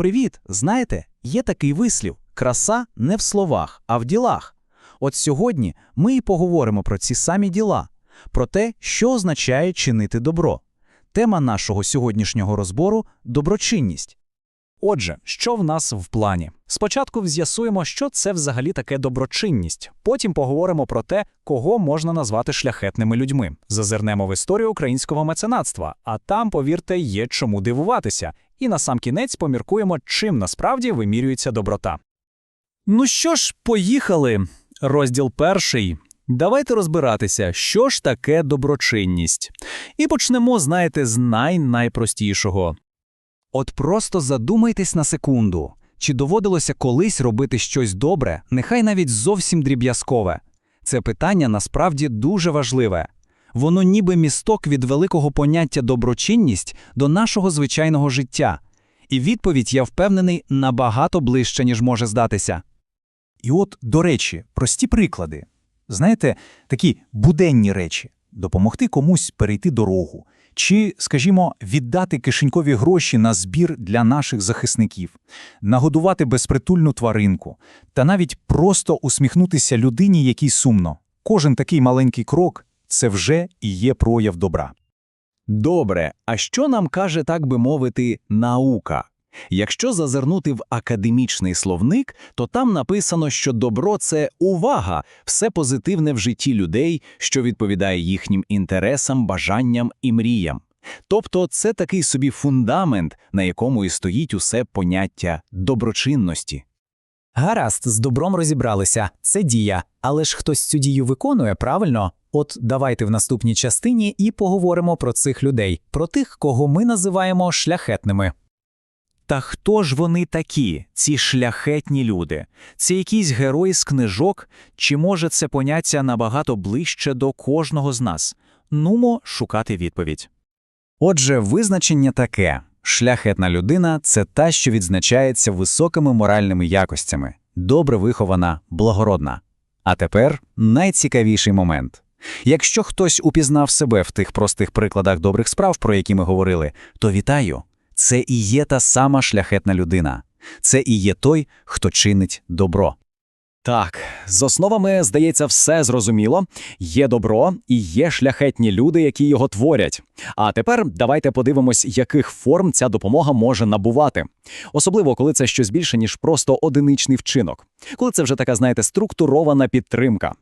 Привіт! Знаєте, є такий вислів: краса не в словах, а в ділах. От сьогодні ми і поговоримо про ці самі діла, про те, що означає чинити добро. Тема нашого сьогоднішнього розбору доброчинність. Отже, що в нас в плані? Спочатку з'ясуємо, що це взагалі таке доброчинність. Потім поговоримо про те, кого можна назвати шляхетними людьми. Зазирнемо в історію українського меценатства, а там, повірте, є чому дивуватися. І на сам кінець поміркуємо, чим насправді вимірюється доброта. Ну що ж, поїхали. Розділ перший. Давайте розбиратися, що ж таке доброчинність. І почнемо, знаєте, з най-найпростішого. От просто задумайтесь на секунду, чи доводилося колись робити щось добре, нехай навіть зовсім дріб'язкове. Це питання насправді дуже важливе. Воно ніби місток від великого поняття доброчинність до нашого звичайного життя. І відповідь, я впевнений, набагато ближче, ніж може здатися. І от, до речі, прості приклади. Знаєте, такі буденні речі допомогти комусь перейти дорогу, чи, скажімо, віддати кишенькові гроші на збір для наших захисників, нагодувати безпритульну тваринку, та навіть просто усміхнутися людині, якій сумно. Кожен такий маленький крок це вже і є прояв добра. Добре, а що нам каже, так би мовити, наука? Якщо зазирнути в академічний словник, то там написано, що добро це увага, все позитивне в житті людей, що відповідає їхнім інтересам, бажанням і мріям. Тобто це такий собі фундамент, на якому і стоїть усе поняття доброчинності. Гаразд, з добром розібралися, це дія, але ж хтось цю дію виконує правильно. От давайте в наступній частині і поговоримо про цих людей, про тих, кого ми називаємо шляхетними. Та хто ж вони такі, ці шляхетні люди? Це якісь герої з книжок, чи може це поняття набагато ближче до кожного з нас? Нумо шукати відповідь. Отже, визначення таке: шляхетна людина це та, що відзначається високими моральними якостями, добре вихована, благородна. А тепер найцікавіший момент. Якщо хтось упізнав себе в тих простих прикладах добрих справ, про які ми говорили, то вітаю. Це і є та сама шляхетна людина. Це і є той, хто чинить добро. Так, з основами, здається, все зрозуміло. Є добро і є шляхетні люди, які його творять. А тепер давайте подивимось, яких форм ця допомога може набувати. Особливо, коли це щось більше, ніж просто одиничний вчинок, коли це вже така, знаєте, структурована підтримка.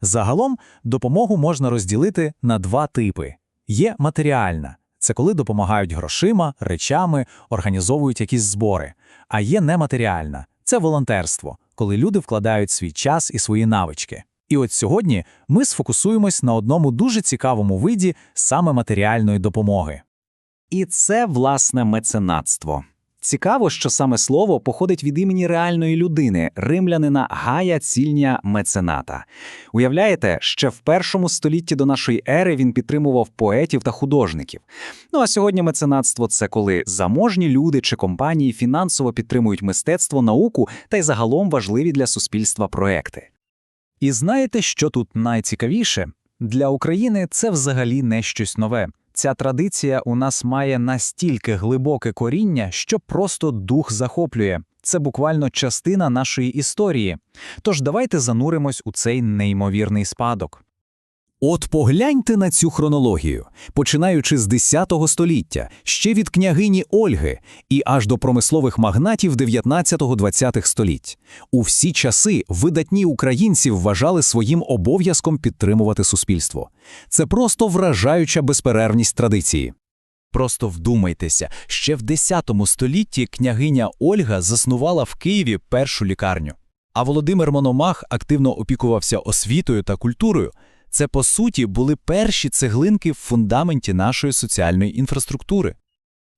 Загалом допомогу можна розділити на два типи: є матеріальна. Це коли допомагають грошима, речами, організовують якісь збори. А є нематеріальна це волонтерство, коли люди вкладають свій час і свої навички. І от сьогодні ми сфокусуємось на одному дуже цікавому виді саме матеріальної допомоги. І це власне меценатство. Цікаво, що саме слово походить від імені реальної людини, римлянина Гая Цільня Мецената. Уявляєте, ще в першому столітті до нашої ери він підтримував поетів та художників. Ну а сьогодні меценатство це коли заможні люди чи компанії фінансово підтримують мистецтво, науку та й загалом важливі для суспільства проекти. І знаєте, що тут найцікавіше? Для України це взагалі не щось нове. Ця традиція у нас має настільки глибоке коріння, що просто дух захоплює. Це буквально частина нашої історії. Тож давайте зануримось у цей неймовірний спадок. От погляньте на цю хронологію, починаючи з X століття, ще від княгині Ольги і аж до промислових магнатів 19-20 століть. У всі часи видатні українці вважали своїм обов'язком підтримувати суспільство. Це просто вражаюча безперервність традиції. Просто вдумайтеся, ще в X столітті княгиня Ольга заснувала в Києві першу лікарню, а Володимир Мономах активно опікувався освітою та культурою. Це, по суті, були перші цеглинки в фундаменті нашої соціальної інфраструктури.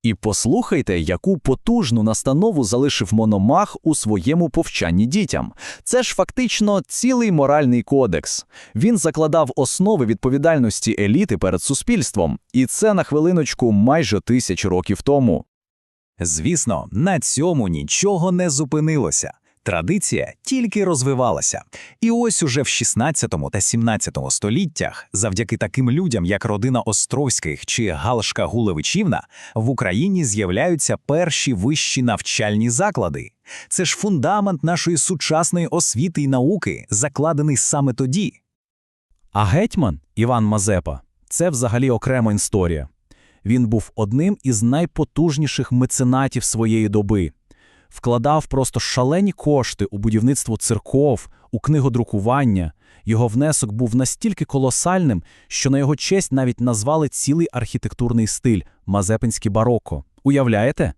І послухайте, яку потужну настанову залишив Мономах у своєму повчанні дітям. Це ж фактично цілий моральний кодекс. Він закладав основи відповідальності еліти перед суспільством, і це на хвилиночку майже тисяч років тому. Звісно, на цьому нічого не зупинилося. Традиція тільки розвивалася. І ось уже в 16 та 17 століттях, завдяки таким людям, як родина Островських чи Галшка Гулевичівна, в Україні з'являються перші вищі навчальні заклади. Це ж фундамент нашої сучасної освіти й науки, закладений саме тоді. А гетьман Іван Мазепа це взагалі окрема історія. Він був одним із найпотужніших меценатів своєї доби. Вкладав просто шалені кошти у будівництво церков, у книгодрукування. Його внесок був настільки колосальним, що на його честь навіть назвали цілий архітектурний стиль Мазепинське бароко. Уявляєте?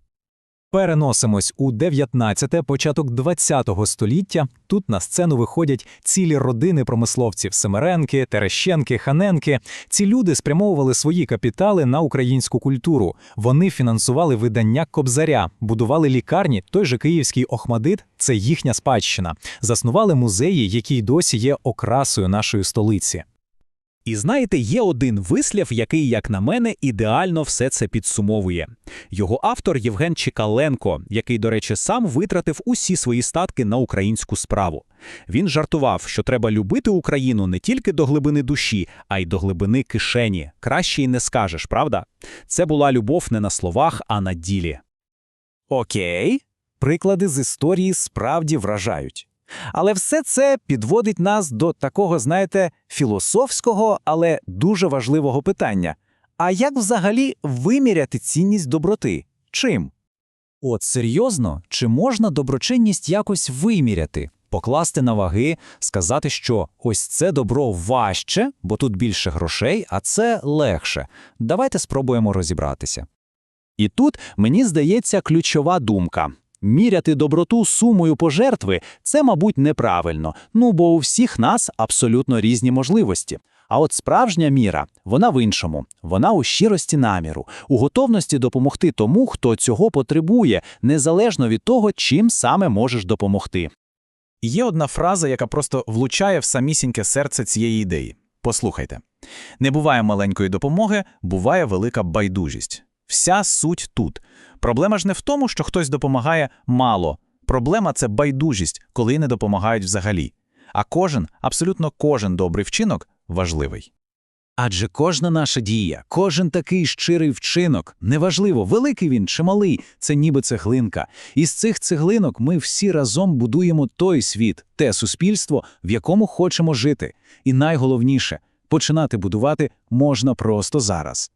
Переносимось у 19-те, початок 20-го століття. Тут на сцену виходять цілі родини промисловців Семеренки, Терещенки, Ханенки. Ці люди спрямовували свої капітали на українську культуру. Вони фінансували видання Кобзаря, будували лікарні. Той же київський Охмадит це їхня спадщина. Заснували музеї, які й досі є окрасою нашої столиці. І знаєте, є один вислів, який, як на мене, ідеально все це підсумовує. Його автор Євген Чекаленко, який, до речі, сам витратив усі свої статки на українську справу. Він жартував, що треба любити Україну не тільки до глибини душі, а й до глибини кишені. Краще й не скажеш, правда? Це була любов не на словах, а на ділі. Окей, приклади з історії справді вражають. Але все це підводить нас до такого, знаєте, філософського, але дуже важливого питання. А як взагалі виміряти цінність доброти? Чим? От серйозно, чи можна доброчинність якось виміряти? Покласти на ваги, сказати, що ось це добро важче, бо тут більше грошей, а це легше. Давайте спробуємо розібратися. І тут, мені здається, ключова думка. Міряти доброту сумою пожертви – це, мабуть, неправильно, ну бо у всіх нас абсолютно різні можливості. А от справжня міра, вона в іншому. Вона у щирості наміру, у готовності допомогти тому, хто цього потребує, незалежно від того, чим саме можеш допомогти. Є одна фраза, яка просто влучає в самісіньке серце цієї ідеї. Послухайте: не буває маленької допомоги, буває велика байдужість. Вся суть тут. Проблема ж не в тому, що хтось допомагає мало. Проблема це байдужість, коли не допомагають взагалі. А кожен, абсолютно кожен добрий вчинок важливий. Адже кожна наша дія, кожен такий щирий вчинок, неважливо, великий він чи малий, це ніби цеглинка. Із цих цеглинок ми всі разом будуємо той світ, те суспільство, в якому хочемо жити. І найголовніше починати будувати можна просто зараз.